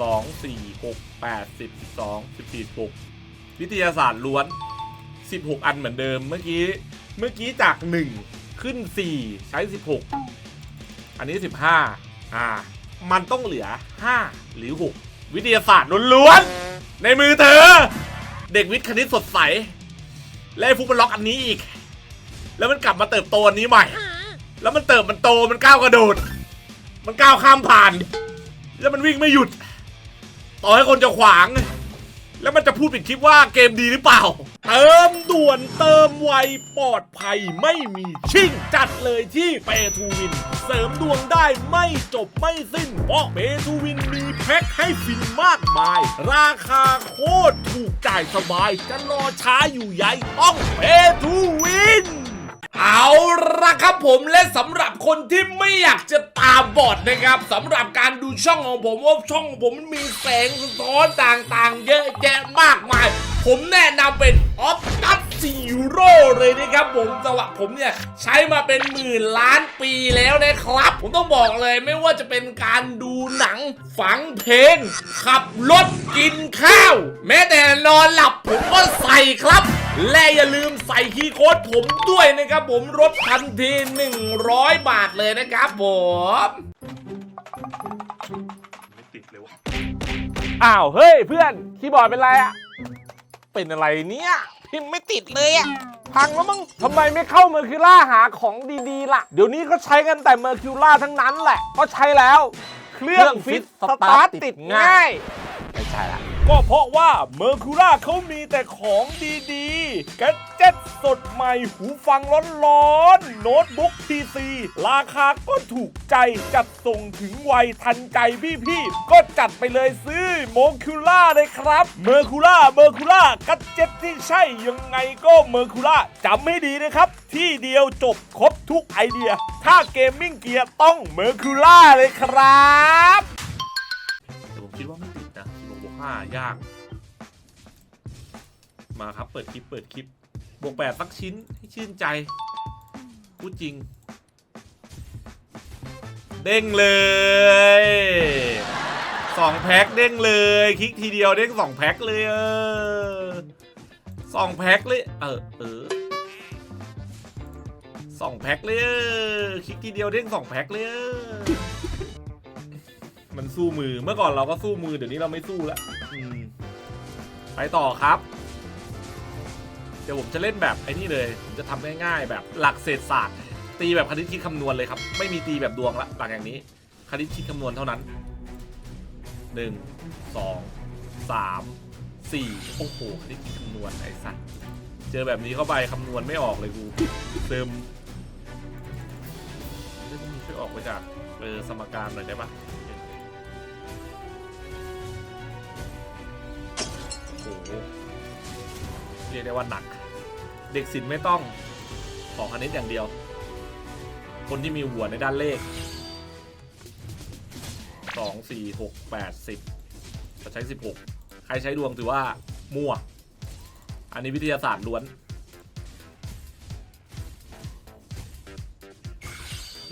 สองสี่หกแปดสิบสองสิบสี่หกวิทยาศาสตร์ล้วนสิบหกอันเหมือนเดิมเมื่อกี้เมื่อกี้จากหนึ่งขึ้นสี่ใช้สิบหกอันนี้สิบห้าอ่า มันต้องเหลือห้าหรือหกวิทยาศาสตร์ล้วนๆในมือเธอ เด็กวิทย์คณิตสดใส และฟุกมันล็อกอันนี้อีก แล้วมันกลับมาเติบโตอันนี้ใหม่ แล้วมันเติบมันโตมันก้าวกระโดด มันก้าวข้ามผ่าน แล้วมันวิ่งไม่หยุด ต่อให้คนจะขวาง แล้วมันจะพูดปิดคลิปว่าเกมดีหรือเปล่า เติมด่วนเติมไวปลอดภัยไม่มีชิ่งจัดเลยที่เปทูวิน เสริมดวงได้ไม่จบไม่สิ้น เพราะเปทูวินมีแพ็คให้ฟินมากมาย ราคาโคตรถูกจ่ายสบาย จะรอช้าอยู่ใหญ่ต้องเปทูวิน ครับผมและสำหรับคนที่ไม่อยากจะตาบอดนะครับสำหรับการดูช่องของผมว่าช่องของผมมันมีแสงสะท้อนต่างๆ เยอะแยะมากมาย ผมแนะนำเป็นออฟตัส ซีโร่เลยนะครับผมสำหรับผมเนี่ยใช้มาเป็นหมื่นล้านปีแล้วนะครับ ผมต้องบอกเลยไม่ว่าจะเป็นการดูหนังฟังเพลง ขับรถกินข้าว แม้แต่นอนหลับผมก็ใส่ครับและอย่าลืมใส่คีย์โค้ดผมด้วยนะครับผมลดทันที 100 บาทเลยนะครับผมไม่ติดเลยวะอ้าว เฮ้ยเพื่อน คีย์บอร์ดเป็นไรอะเป็นอะไรเนี่ย พิมพ์ไม่ติดเลยอะพังแล้วมั้งทำไมไม่เข้าเมอร์คิวล่าหาของดีๆ ล่ะ เดี๋ยวนี้ก็ใช้กันแต่เมอร์คิวล่าทั้งนั้นแหละเพราะใช้แล้ว เครื่องฟิตสตาร์ทติดง่าย ไม่ใช่ละ ก็เพราะว่าเมอร์คูล่าเขามีแต่ของดีๆแกเจ็ตสดใหม่หูฟังร้อนๆ โน้ตบุ๊ก PC ราคาก็ถูกใจจัดส่งถึงไวทันใจพี่ๆ ก็จัดไปเลยซื้อโมคูล่าเลยครับ เมอร์คูล่าเมอร์คูล่ากัดเจ็ตที่ใช่ยังไงก็เมอร์คูล่าจำให้ดีนะครับ ที่เดียวจบครบทุกไอเดีย ถ้าเกมมิ่งเกียร์ต้องเมอร์คูล่าเลยครับายาก มาครับเปิดคลิปเปิดคลิป บวกแปดสักชิ้นให้ชื่นใจ พูดจริง เด้งเลยสองแพ็คเด้งเลย คลิกทีเดียวเด้งสองแพ็คเลยเออสองแพ็คเลย เออเออสองแพ็คเลยคลิกทีเดียวเด้งสองแพ็คเลยมันสู้มือเมื่อก่อนเราก็สู้มือเดี๋ยวนี้เราไม่สู้แล้ว อืมไปต่อครับ เดี๋ยวผมจะเล่นแบบไอ้นี่เลยผมจะทำง่ายๆ แบบหลักเศษศาสตร์ ตีแบบคณิตคิดคำนวณเลยครับ ไม่มีตีแบบดวงละหลังอย่างนี้ คณิตคิดคำนวณเท่านั้นหนึ่งสองสามสี่โอ้โหคณิตคิดคำนวณไอ้สัสเจอแบบนี้เข้าไปคำนวณไม่ออกเลยกูเติมเรื่องนี้ช่วยออกไปจากเออสมการหน่อยได้ปะ เรียกได้ว่าหนัก เด็กศิลป์ไม่ต้องขอคณิตอย่างเดียว คนที่มีหัวในด้านเลขสองสี่หกแปดสิบจะใช้สิบหกใครใช้ดวงถือว่ามั่ว อันนี้วิทยาศาสตร์ล้วน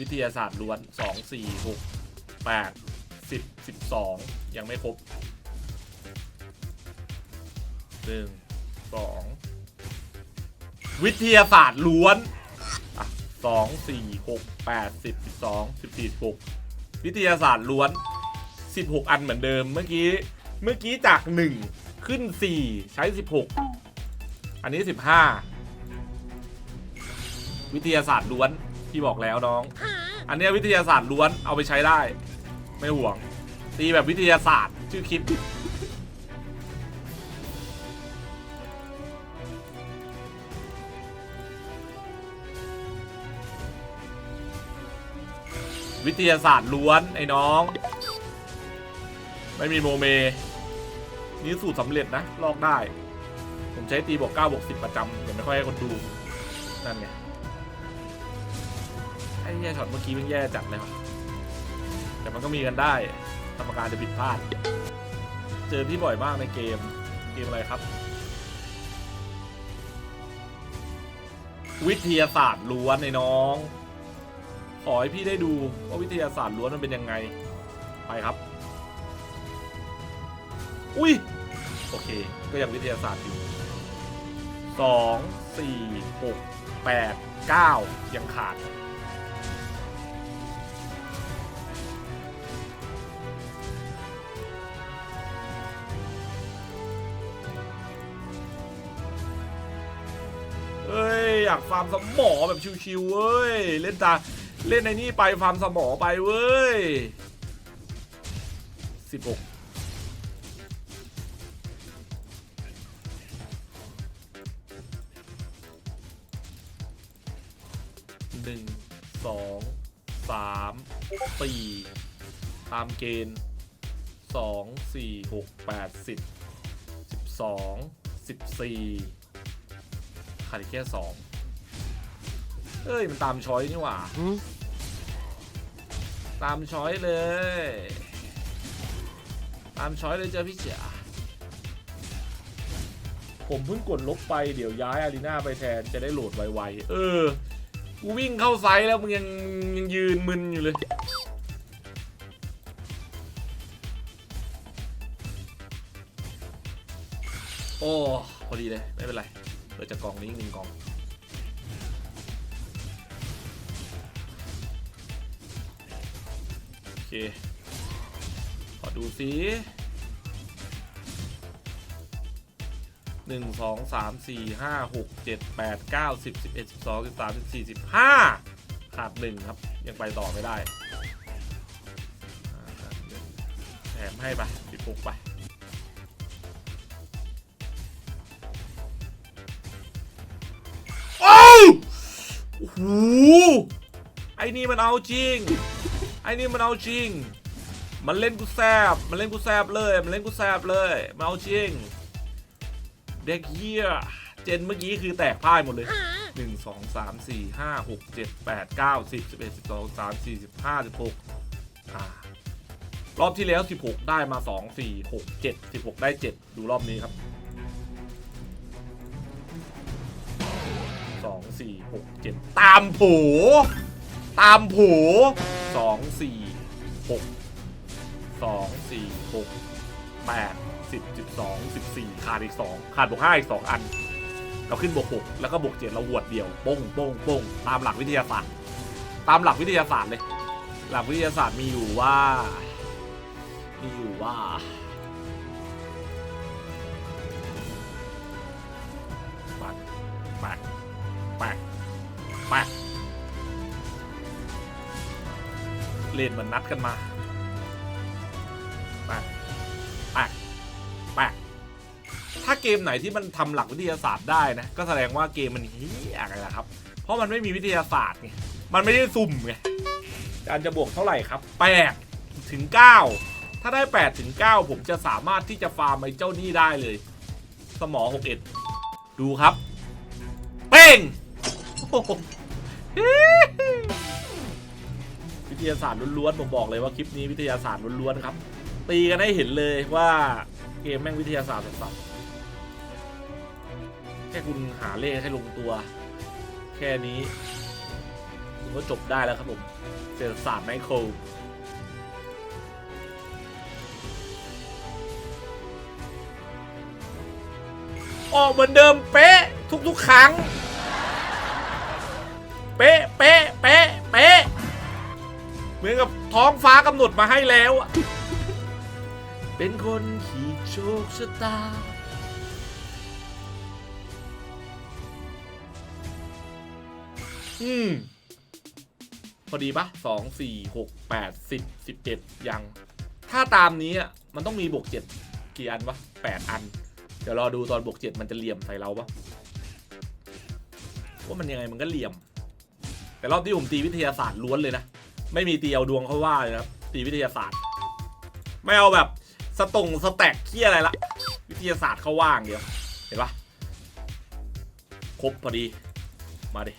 วิทยาศาสตร์ล้วนสองสี่หกแปดสิบสิบสองยังไม่ครบ หนึ่งสองวิทยาศาสตร์ล้วนอะสองสี่หกแปดสิบสิบสองสิบสี่หกวิทยาศาสตร์ล้วนสิบหกอันเหมือนเดิมเมื่อกี้เมื่อกี้จากหนึ่งขึ้นสี่ใช้สิบหกอันนี้สิบห้าวิทยาศาสตร์ล้วนที่บอกแล้วน้อง อันเนี้ยวิทยาศาสตร์ล้วนเอาไปใช้ได้ ไม่ห่วงตีแบบวิทยาศาสตร์ชื่อคลิป วิทยาศาสตร์ล้วนไอ้น้อง ไม่มีโมเม นี่สูตรสำเร็จนะ ลอกได้ ผมใช้ตีบวก9บวก10 ประจำแต่ไม่ค่อยให้คนดู นั่นไง ไอ้แย่ช็อตเมื่อกี้มันแย่จัดเลยว่ะแต่มันก็มีกันได้กรรมการจะผิดพลาด เจอพี่บ่อยมากในเกม เกมอะไรครับ วิทยาศาสตร์ล้วนไอ้น้อง ขอให้พี่ได้ดูว่าวิทยาศาสตร์ล้วนมันเป็นยังไง ไปครับ อุ้ย โอเค ก็ยังวิทยาศาสตร์อยู่สองสี่หกแปดเก้ายังขาด เอ้ย อยากฟาร์มสมอแบบชิวๆเว้ย เล่นตา เล่นในนี่ไปฟาร์มสมอไปเว้ยสิบหกหนึ่งสองสามสี่ตามเกณฑ์สองสี่หกแปดสิบสิบสองสิบสี่ขาดแค่สอง เอ้ยมันตามช้อยนี่หว่าตามช้อยเลย ตามช้อยเลยเจ้าพี่เจ๋าผมเพิ่งกดลบไปเดี๋ยวย้ายอารีนาไปแทนจะได้โหลดไวๆ เออ กูวิ่งเข้าไซส์แล้วมึงยังยังยืนมึนอยู่เลย โอ้ พอดีเลย ไม่เป็นไรเปิดจากกล่องนี้อีกหนึ่งกล่อง เค ขอดูสิหนึ่งสองสามสี่ห้าหกเจ็ดแปดเก้าสิบสิบเอ็ดสิบสองสิบสามสิบสี่สิบห้าขาดหนึ่งครับ ยังไปต่อไม่ได้แถมให้ไปสิบหกไปโอ้โหไอ้นี่มันเอาจริง อ้นี่มันเอาจริง มันเล่นกูแซบมันเล่นกูแซบเลย มันเล่นกูแซบเลยมันเอาจริง เด็กเฮียเจนเมื่อกี้คือแตกพ่ายหมดเลยหนึ่งสองสามสี่ห้าหกเจ็ดแปดเก้าสิบสิบเอ็ดสิบสองสามสี่สิบห้าสิบหกอ่ารอบที่แล้วสิบหกได้มาสองสี่หกเจ็ดสิบหกได้เจ็ดดูรอบนี้ครับสองสี่หกเจ็ดตามโผ ตามโผสองสี่หกสองสี่หกแปดสิบสิบสองสิบสี่ขาดอีกสองขาดบวกห้าอีกสองอัน เราขึ้นบวกหกแล้วก็บวกเจ็ดเราหวดเดียวโป้งโป้งโป้งตามหลักวิทยาศาสตร์ ตามหลักวิทยาศาสตร์เลย หลักวิทยาศาสตร์มีอยู่ว่า มีอยู่ว่าปัดแปะแปะแปะ เลนเหมันนัดกันมาแปะแปะแปะถ้าเกมไหนที่มันทำหลักวิทยาศาสตร์ได้นะ ก็แสดงว่าเกมมันเฮี้ยอะไรนะครับ เพราะมันไม่มีวิทยาศาสตร์ไง มันไม่ได้สุ่มไงการจะบวกเท่าไหร่ครับ8ถึง9ถ้าได้8ถึง9ผมจะสามารถที่จะฟาร์มไอ้เจ้านี่ได้เลย สมอ61 ดูครับ เป้งโอ้โห ทยาศาสตร์ล้วนๆผมบอกเลยว่าคลิปนี้วิทยาศาสตร์ล้วนๆครับ ตีกันให้เห็นเลยว่าเกมแม่งวิทยาศาสตร์สัสๆแค่คุณหาเลขให้ลงตัว แค่นี้คุณก็จบได้แล้วครับผมเศรษฐศาสตร์ไมโครออกเหมือนเดิมเป๊ะ ทุกๆครั้ง เป๊ะ เป๊ะ เป๊ะ เป๊ะ เหมือนกับท้องฟ้ากำหนดมาให้แล้วอะเป็นคนขีดโชคชะตา อืม พอดีปะสองสี่หกแปดสิบสิบเจ็ดยัง ถ้าตามนี้อะ มันต้องมีบวกเจ็ดกี่อันวะแปดอัน เดี๋ยวรอดูตอนบวกเจ็ดมันจะเหลี่ยมใส่เราปะว่ามันยังไงมันก็เหลี่ยม แต่รอบที่ผมตีวิทยาศาสตร์ล้วนเลยนะ ไม่มีตีเอาดวงเขาว่าเลยนะครับตีวิทยาศาสตร์ ไม่เอาแบบสตงสแต็กเคี้ยอะไรละวิทยาศาสตร์เขาว่างเดียว เห็นปะครบพอดี มาดิ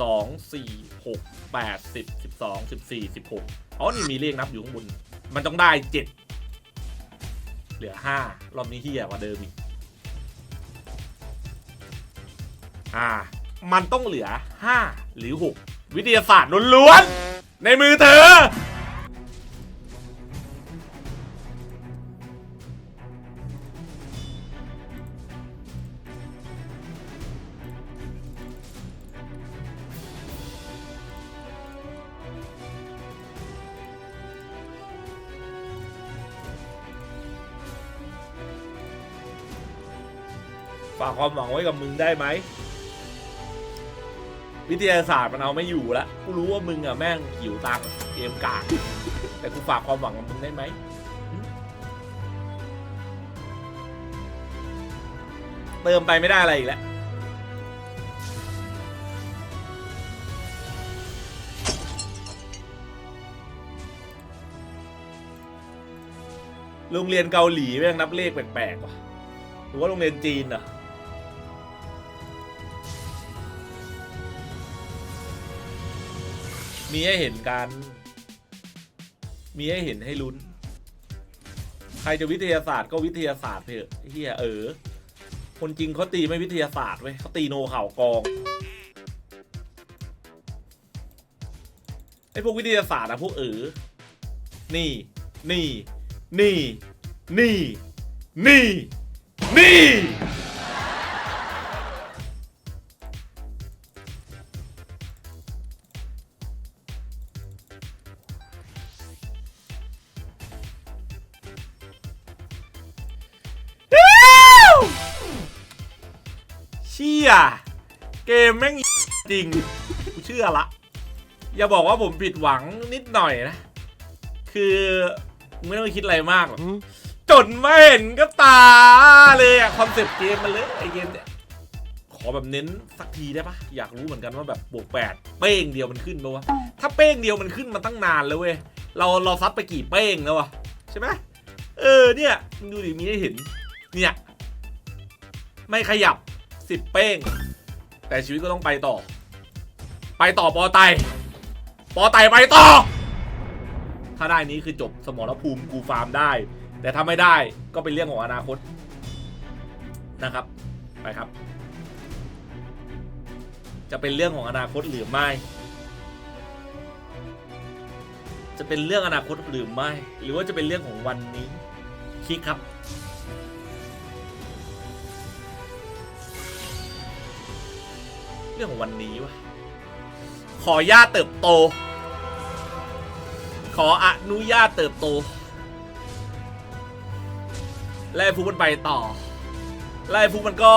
สองสี่หกแปดสิบสิบสองสิบสี่สิบหกอ๋อนี่มีเลขนับอยู่ข้างบน มันต้องได้เจ็ดเหลือห้ารอบนี้เฮียกว่าเดิมอีกอ่า มันต้องเหลือ5หรือ6 วิทยาศาสตร์ล้วนๆ ในมือเธอ ฝากความหวังไว้กับมึงได้ไหม วิทยาศาสตร์มันเอาไม่อยู่ละกูรู้ว่ามึงอะแม่งหิวตังเกมกากแต่กูฝากความหวังกับมึงได้ไหมเติมไปไม่ได้อะไรอีกแล้วโรงเรียนเกาหลีแม่งนับเลขแปลกๆว่ะหรือว่าโรงเรียนจีนเห มีให้เห็นกัน มีให้เห็นให้ลุ้น ใครจะวิทยาศาสตร์ก็วิทยาศาสตร์เถอะเฮียเออ คนจริงเขาตีไม่วิทยาศาสตร์เว้ยเขาตีโนเข่ากอง ไอพวกวิทยาศาสตร์อะพวกเออ นี่ นี่ นี่ นี่ นี่ นี่ จริงกูเชื่อละ อย่าบอกว่าผมผิดหวังนิดหน่อยนะ คือไม่ต้องคิดอะไรมากหรอกจนไม่เห็นก็ตาเลยอะคอนเซปต์เกมมันเลยไอเกมเนี่ยขอแบบเน้นสักทีได้ปะอยากรู้เหมือนกันว่าแบบบวกแปดเป้งเดียวมันขึ้นปะวะถ้าเป้งเดียวมันขึ้นมาตั้งนานแล้วเว้ยเราเราซัดไปกี่เป้งแล้ววะใช่ไหมเออเนี่ยมึงดูดิมีให้เห็นเนี่ยไม่ขยับสิบเป้ง แต่ชีวิตก็ต้องไปต่อ ไปต่อปอไต ปอไตไปต่อ ถ้าได้นี้คือจบสมรภูมิกูฟาร์มได้ แต่ถ้าไม่ได้ก็เป็นเรื่องของอนาคตนะครับ ไปครับ จะเป็นเรื่องของอนาคตหรือไม่ จะเป็นเรื่องอนาคตหรือไม่ หรือว่าจะเป็นเรื่องของวันนี้คิกครับ เรื่องของวันนี้วะขอญาตเติบโต ขออนุญาตเติบโตไล่ฟุกมันไปต่อไล่ฟุกมันก็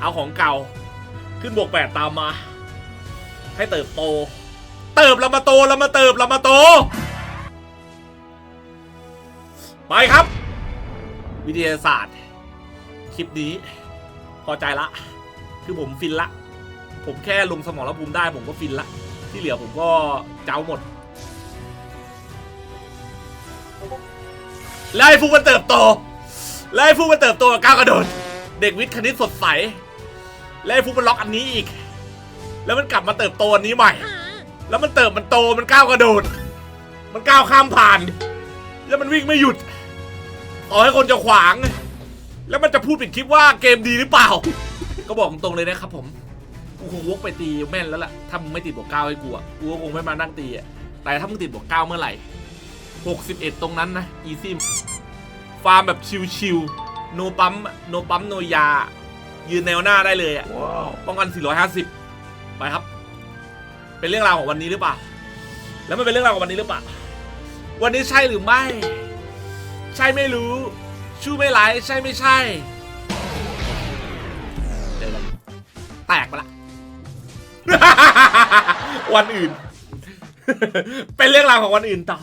เอาของเก่า ขึ้นบวกแปดตามมา ให้เติบโต เติบแล้วมาโตแล้วมาเติบแล้วมาโต ไปครับ วิทยาศาสตร์ คลิปนี้ พอใจละ คือผมฟินละ ผมแค่ลงสมองแล้วภูมิได้ผมก็ฟินละ ที่เหลือผมก็เจ้าหมด แล้วไอ้ฟูมันเติบโต แล้วไอ้ฟูมันเติบโตกับก้าวกระโดด เด็กวิทย์คณิตสดใส แล้วไอ้ฟูมันล็อกอันนี้อีก แล้วมันกลับมาเติบโตอันนี้ใหม่ แล้วมันเติบมันโตมันก้าวกระโดด มันก้าวข้ามผ่าน แล้วมันวิ่งไม่หยุดต่อให้คนจะขวาง แล้วมันจะพูดปิดคลิปว่าเกมดีหรือเปล่า ก็บอกตรงๆเลยนะครับผม กูคงวกไปตีแม่นแล้วล่ะ ถ้ามึงไม่ติดบวกเก้าให้กูอะ กูก็คงไม่มานั่งตีอะ แต่ถ้ามึงติดบวกเก้าเมื่อไหร่ 61 ตรงนั้นนะ อีซี่ ฟาร์มแบบชิวๆ โนปั๊ม โนปั๊ม โนยา ยืนแนวหน้าได้เลยอะ ป้องกัน 450 ไปครับ เป็นเรื่องราวของวันนี้หรือเปล่า แล้วมันเป็นเรื่องราวของวันนี้หรือเปล่า วันนี้ใช่หรือไม่ ใช่ไม่รู้ ชูไม่ไลค์ใช่ไม่ใช่ แตกไปละ วันอื่น เป็นเรื่องราวของวันอื่นต่อ